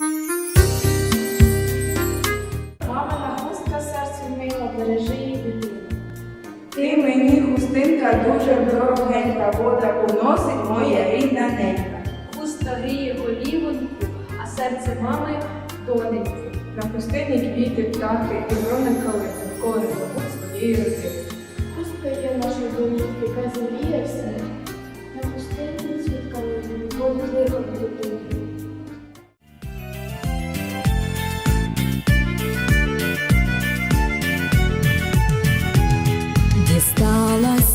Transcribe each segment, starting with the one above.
Мамина хустка серце мила, бережи її дитину. Ти мені хустинка дуже дорогенька, вода поносить моя рідна ненька. Хустка гріє голівоньку, а серце мами доненьку. На пустині квіти, птахи і грони калини, ніколи не забудь своєї родини.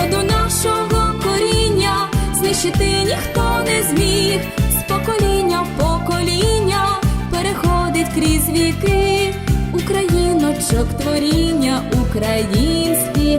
роду нашого коріння. Знищити ніхто не зміг, з покоління в покоління переходить крізь віки, Україночок творіння, українські